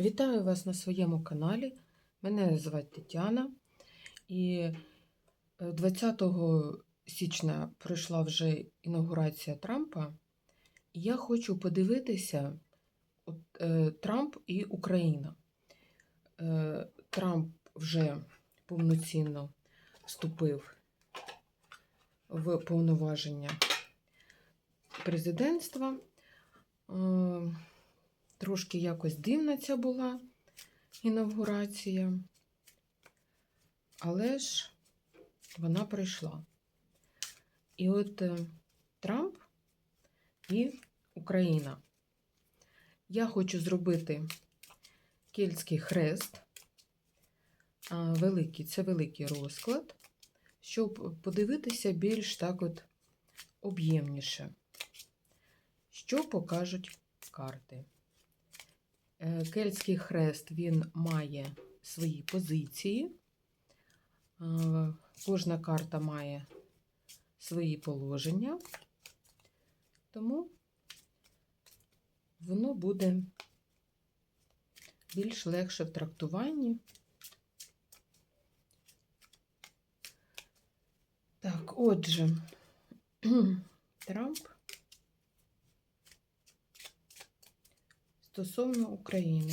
Вітаю вас на своєму каналі. Мене звати Тетяна. І е, 20 січня пройшла вже інаугурація Трампа. І я хочу подивитися от, е, Трамп і Україна. Е, Трамп вже повноцінно вступив в повноваження президентства. Е, Трошки якось дивна ця була інавгурація, але ж вона прийшла. І от е, Трамп і Україна. Я хочу зробити кельтський хрест. Великий, це великий розклад, щоб подивитися більш так от об'ємніше, що покажуть карти. Е, Кельтський хрест він має свої позиції. Е, Кожна карта має свої положення, тому воно буде більш легше в трактуванні. Так, отже, Трамп стосовно України.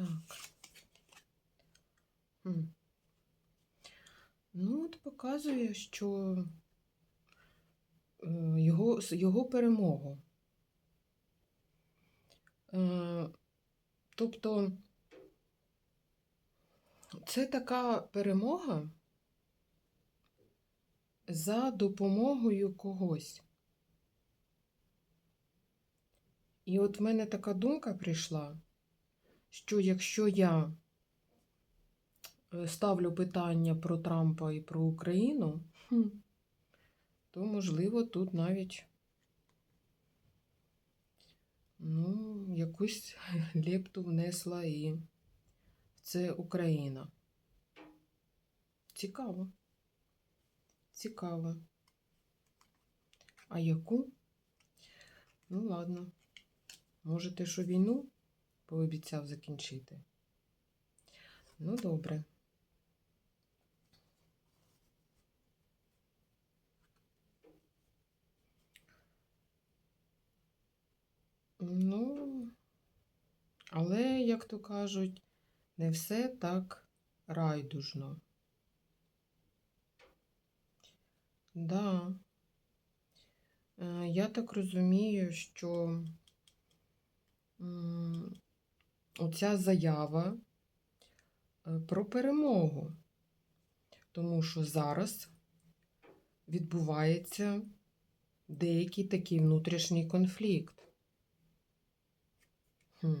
Так. Хм. Ну, от показує, що е, його, його перемогу. Е, Тобто це така перемога за допомогою когось. І от в мене така думка прийшла, що якщо я е, ставлю питання про Трампа і про Україну, то, можливо, тут навіть ну, якусь лепту внесла і це Україна. Цікаво. Цікаво. А яку? Ну, ладно. Може, те, що війну пообіцяв закінчити. Ну, добре. Ну, але, як то кажуть, не все так райдужно. Да. Е, Я так розумію, що оця заява е, про перемогу, тому що зараз відбувається деякий такий внутрішній конфлікт. Хм.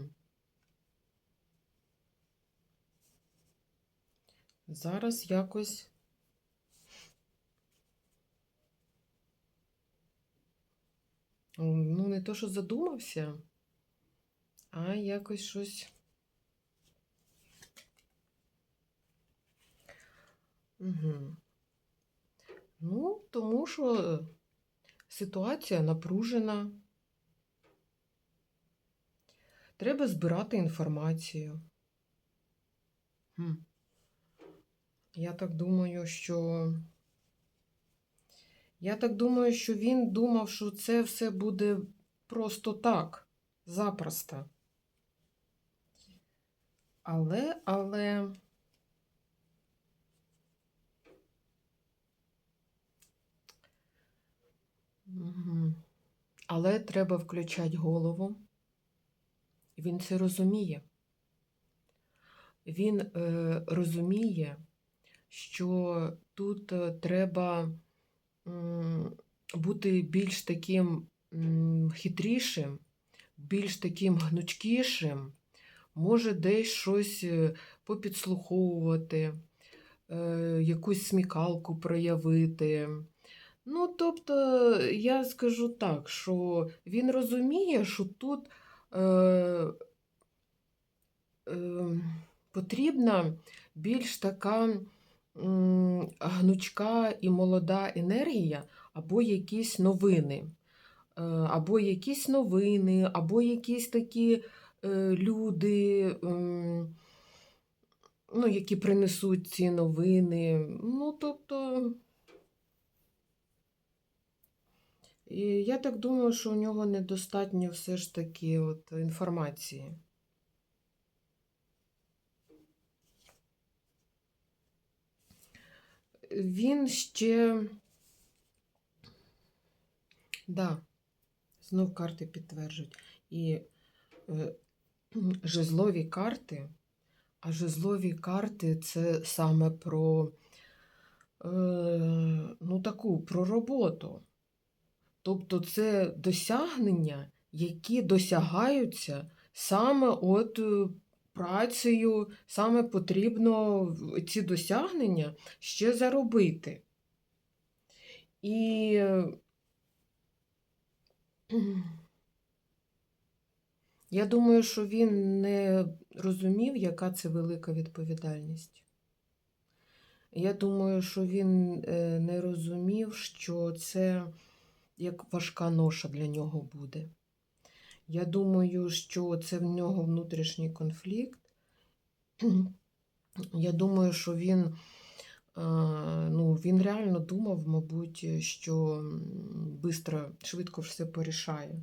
Зараз якось ну, не то, що задумався, а якось щось. Угу. Ну, тому що ситуація напружена. Треба збирати інформацію. Хм. Я так думаю, що. Я так думаю, що він думав, що це все буде просто так, запросто. Але, але. Але треба включати голову. Він це розуміє. Він е, розуміє, що тут е, треба м, бути більш таким м, хитрішим, більш таким гнучкішим, може десь щось е, попідслуховувати, е, якусь смікалку проявити. Ну, тобто, я скажу так, що він розуміє, що тут е, е, потрібна більш така м, гнучка і молода енергія, або якісь новини. Е, Або якісь новини, або якісь такі е, люди, ну, які принесуть ці новини. Ну, тобто. І я так думаю, що у нього недостатньо все ж таки от інформації. Він ще. Да, знов карти підтверджують. І е, жезлові карти, а жезлові карти це саме про е, ну, таку про роботу. Тобто це досягнення, які досягаються саме от е, працею, саме потрібно ці досягнення ще заробити. І я думаю, що він не розумів, яка це велика відповідальність. Я думаю, що він е, не розумів, що це як важка ноша для нього буде. Я думаю, що це в нього внутрішній конфлікт. Я думаю, що він, е, ну, він реально думав, мабуть, що бистро, швидко все порішає.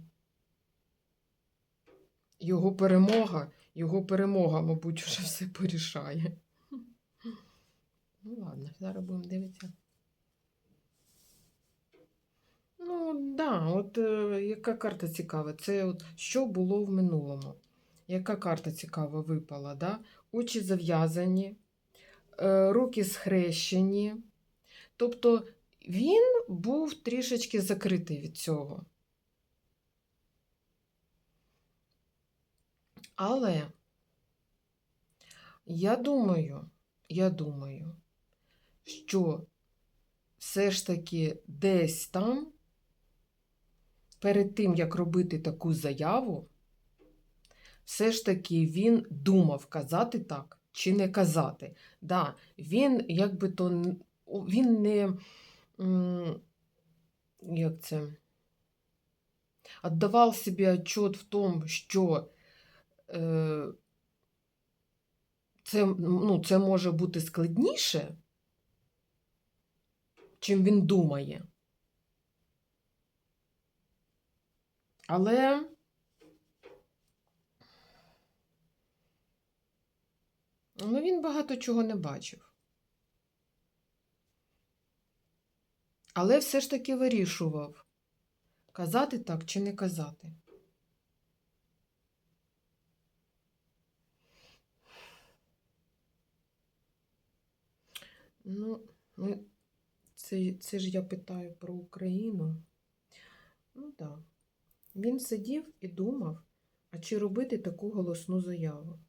Його перемога, його перемога, мабуть, вже все порішає. Ну, ладно, зараз будемо дивитися. Ну, да, от е, яка карта цікава? Це от що було в минулому? Яка карта цікава випала? Да? Очі зав'язані, е, руки схрещені. Тобто він був трішечки закритий від цього. Але я думаю, я думаю, що все ж таки десь там, перед тим, як робити таку заяву, все ж таки він думав, казати так чи не казати. Да, він якби то він не як це, віддавав собі отчет в тому, що це, ну, це може бути складніше, чим він думає. Але ну, він багато чого не бачив. Але все ж таки вирішував, казати так чи не казати. Ну, ну це, це ж я питаю про Україну. Ну так. Він сидів і думав, а чи робити таку голосну заяву.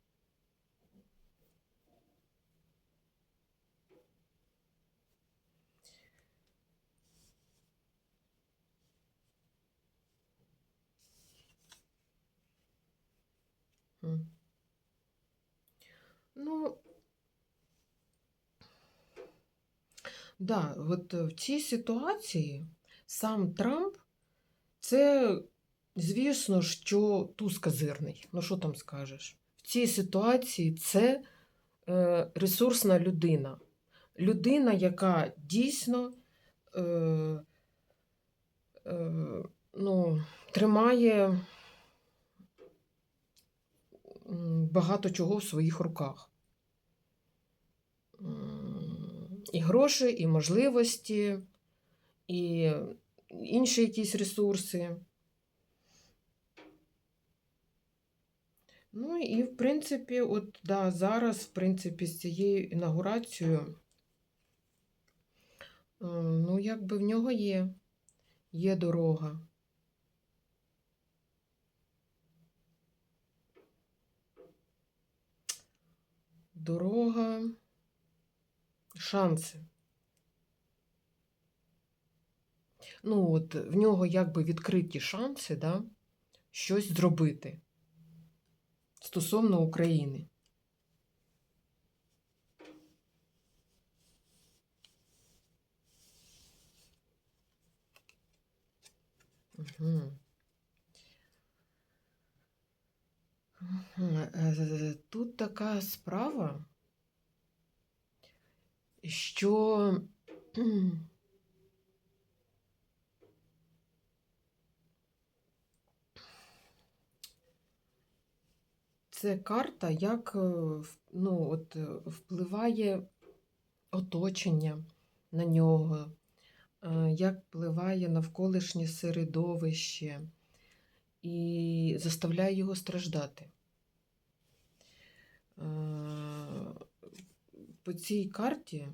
Ну, да, от е, в цій ситуації сам Трамп це, звісно, що туз козирний. Ну, що там скажеш? В цій ситуації це е, ресурсна людина. Людина, яка дійсно е, е, ну, тримає багато чого в своїх руках і гроші, і можливості, і інші якісь ресурси. Ну і, в принципі, от да, зараз, в принципі, з цією інаугурацією, е, ну, якби в нього є, є дорога. Дорога шанси. Ну, от в нього якби відкриті шанси, да, щось зробити стосовно України. Угу. Тут така справа, що це карта, як е, ну, от, е, впливає оточення на нього, е, як впливає навколишнє середовище і заставляє його страждати. По цій карті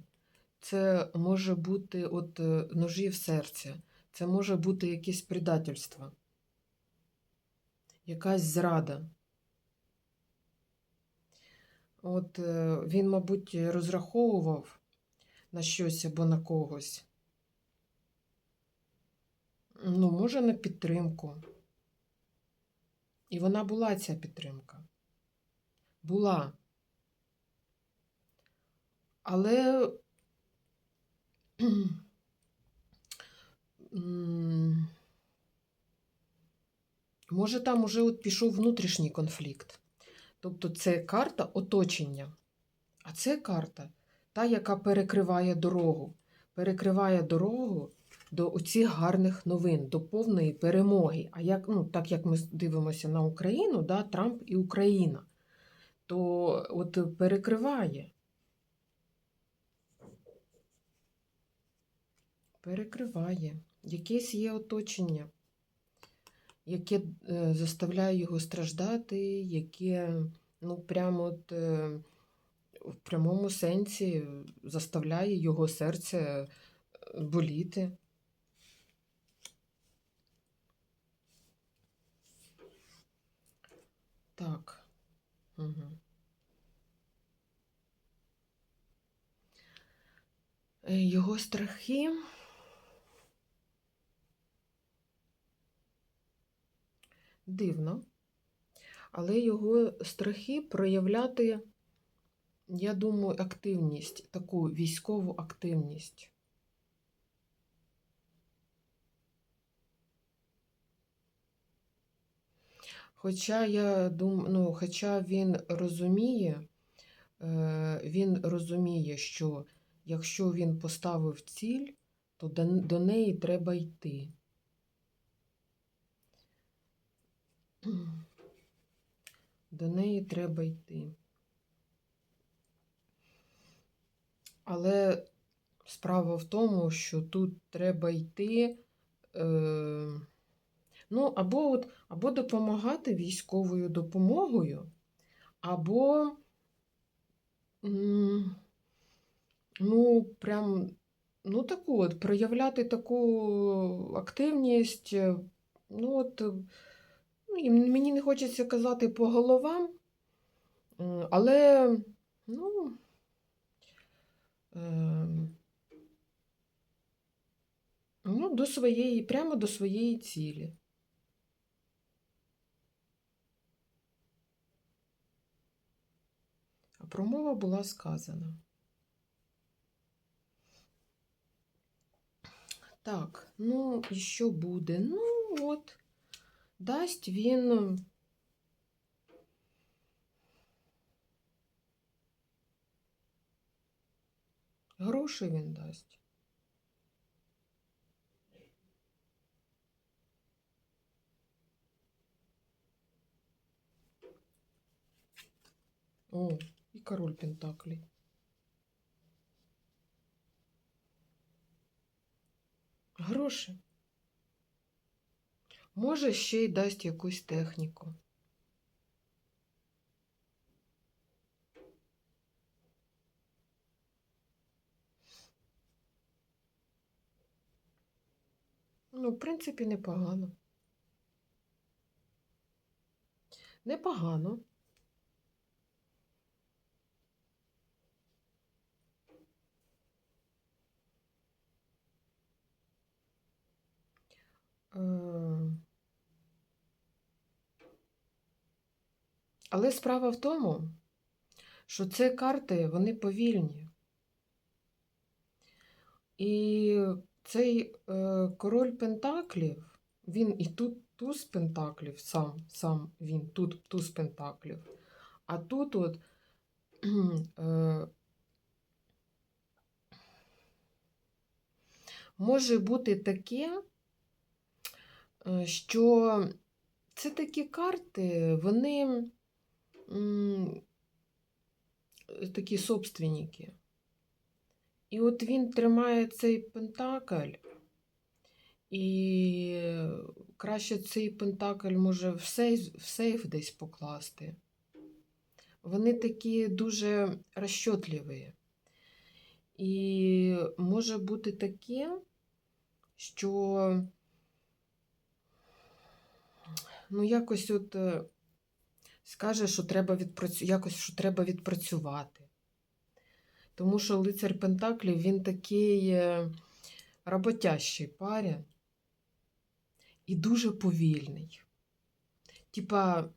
це може бути от е, ножі в серце, це може бути якесь предательство, якась зрада. От е, він, мабуть, розраховував на щось або на когось. Ну, може, на підтримку. І вона була ця підтримка. Була. Але може там уже от пішов внутрішній конфлікт. Тобто це карта оточення. А це карта та, яка перекриває дорогу. Перекриває дорогу до оцих гарних новин, до повної перемоги. А як, ну, так як ми дивимося на Україну, да, Трамп і Україна, то от перекриває. Перекриває. Якесь є оточення, яке е, заставляє його страждати, яке, ну, прямо от, е, в прямому сенсі заставляє його серце е, боліти. Так. Угу. Його страхи. Дивно. Але його страхи проявляти, я думаю, активність, таку військову активність. Хоча я думаю, ну, хоча він розуміє, е, він розуміє, що якщо він поставив ціль, то до, до неї треба йти. До неї треба йти. Але справа в тому, що тут треба йти. Е, ну, або, от, або допомагати військовою допомогою, або, ну, прям, ну, таку от, проявляти таку активність, е, ну, от, ну, і мені не хочеться казати по головам, але, ну, е, ну, до своєї, прямо до своєї цілі. А промова була сказана. Так, ну і що буде? Ну, от, дасть він. Гроші він дасть. О, і король Пентаклі. Гроші. Може, ще й дасть якусь техніку. Ну, в принципі, непогано. Непогано. Е Але справа в тому, що це карти, вони повільні. І цей е, король Пентаклів, він і тут туз Пентаклів, сам, сам він тут туз Пентаклів. А тут от е, може бути таке, е, що це такі карти, вони такі собственники. І от він тримає цей пентакль, і краще цей пентакль може в сейф, в сейф десь покласти. Вони такі дуже розчотливі. І може бути таке, що ну, якось от е, скаже, що треба відпрацю... якось, що треба відпрацювати. Тому що лицар Пентаклів він такий е, роботящий парень і дуже повільний. Типа,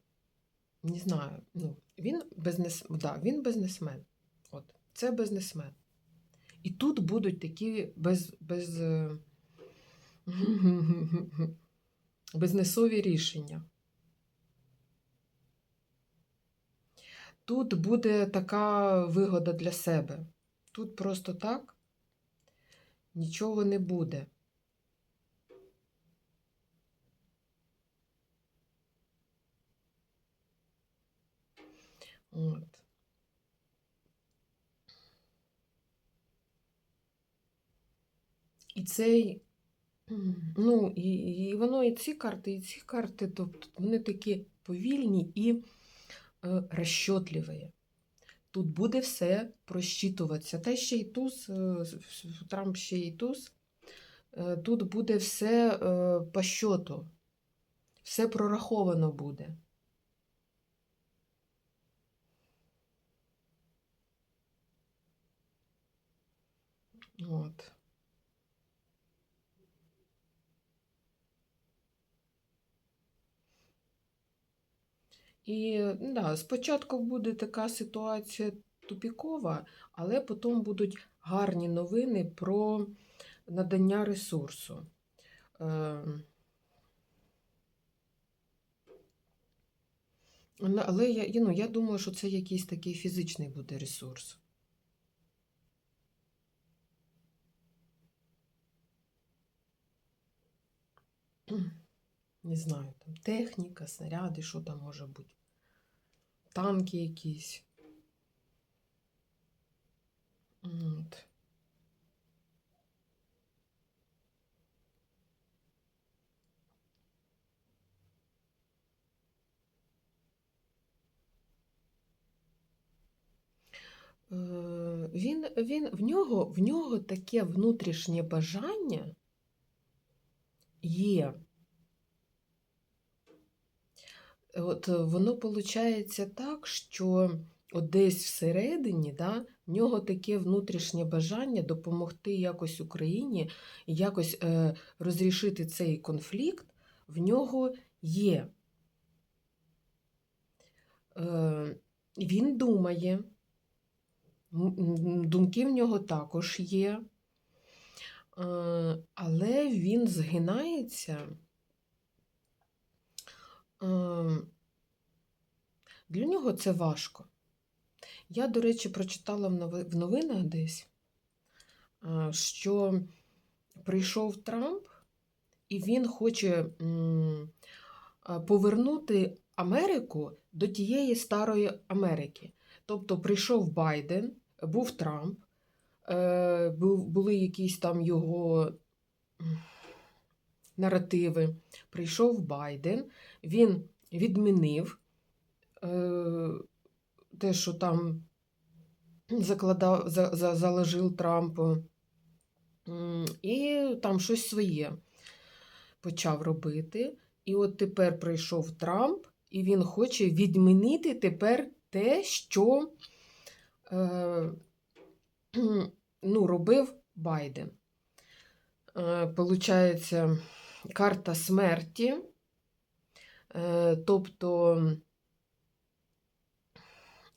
не знаю, ну, він бізнес... да, він бізнесмен. От, це бізнесмен. І тут будуть такі без, без, е, бізнесові рішення. Тут буде така вигода для себе. Тут просто так нічого не буде. От. І цей, ну, і, і воно і ці карти, і ці карти, тобто вони такі повільні і е. Тут буде все просчитуватися. Та ще й туз, е, Трамп ще й туз. Е, Тут буде все по щоту. Все прораховано буде. От. І да, спочатку буде така ситуація тупікова, але потім будуть гарні новини про надання ресурсу. Е, Але я, ну, я думаю, що це якийсь такий фізичний буде ресурс. Не знаю, там техніка, снаряди, що там може бути. Танки якісь. От. Е, Він, він, в нього, в нього таке внутрішнє бажання є. От воно виходить так, що десь всередині да, в нього таке внутрішнє бажання допомогти якось Україні якось е, розрішити цей конфлікт, в нього є. Е, Він думає, думки в нього також є, е, але він згинається. Ем, для нього це важко. Я, до речі, прочитала в новинах десь, е, що прийшов Трамп, і він хоче е, повернути Америку до тієї старої Америки. Тобто прийшов Байден, був Трамп, е, були якісь там його наративи. Прийшов Байден, він відмінив е, те, що там закладав, за, за, заложив Трамп, і там щось своє. почав робити. І от тепер прийшов Трамп, і він хоче відмінити тепер те, що е, ну, робив Байден. Е, Получається, карта смерті. Е, тобто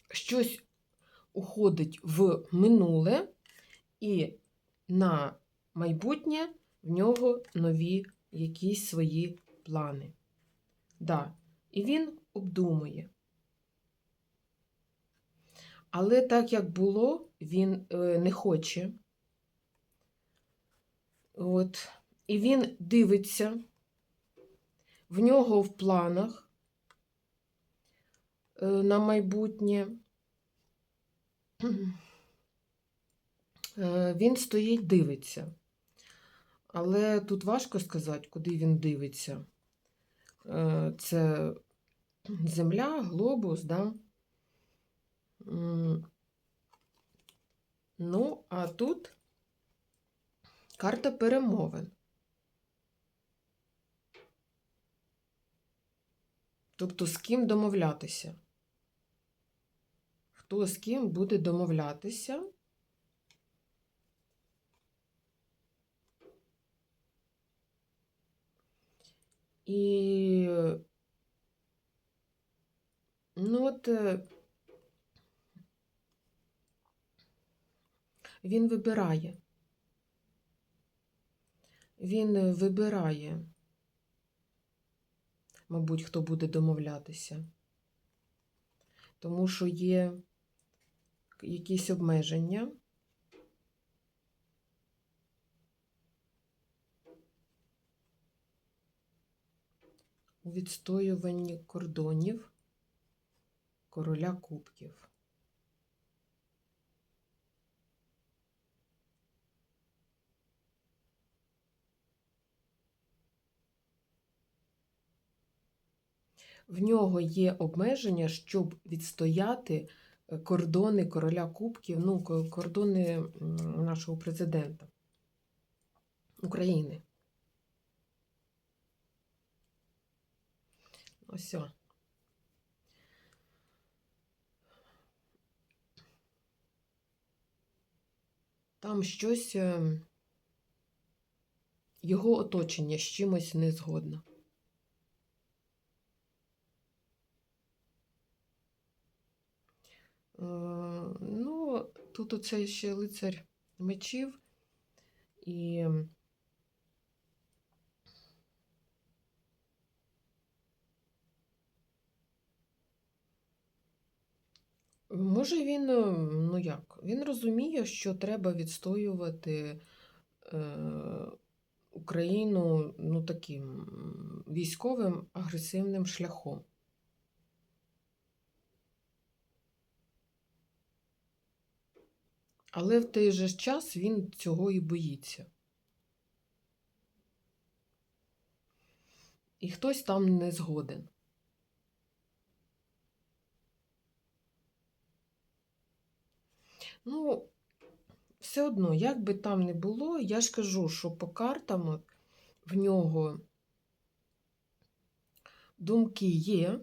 щось уходить в минуле, і на майбутнє в нього нові якісь свої плани. Да. І він обдумує. Але так як було, він е, не хоче. От. І він дивиться, в нього в планах е, на майбутнє. Е, Він стоїть, дивиться. Але тут важко сказати, куди він дивиться. Е, Це Земля, глобус, да? Ну, а тут карта перемовин. Тобто з ким домовлятися? Хто з ким буде домовлятися? І ну от е, він вибирає. Він вибирає, мабуть, хто буде домовлятися. Тому що є якісь обмеження. у відстоюванні кордонів короля кубків. В нього є обмеження, щоб відстояти е, кордони короля кубків, ну, кордони нашого президента України. Ось. Там щось е, його оточення з чимось не згодно. Ну, тут оцей ще лицар мечів і Може, він, е, ну як, він розуміє, що треба відстоювати е, Україну ну, таким військовим агресивним шляхом. Але в той же час він цього і боїться. І хтось там не згоден. Ну, все одно, як би там не було, я ж кажу, що по картам в нього думки є.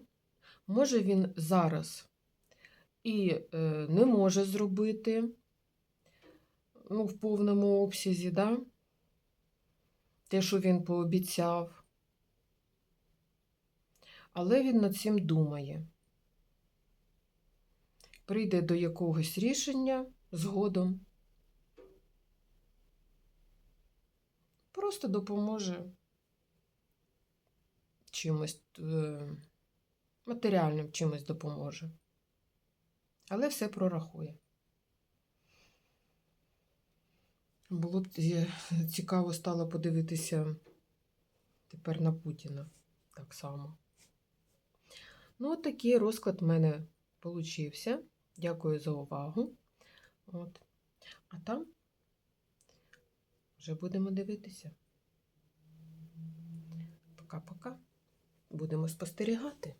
Може він зараз і е, не може зробити ну, в повному обсязі, да? те, що він пообіцяв. Але він над цим думає. Прийде до якогось рішення згодом. Просто допоможе чимось, е, матеріальним чимось допоможе. Але все прорахує. Було б цікаво стало подивитися тепер на Путіна так само. Ну, от такий розклад в мене получився. Дякую за увагу. От. А там вже будемо дивитися. Пока-пока. Будемо спостерігати.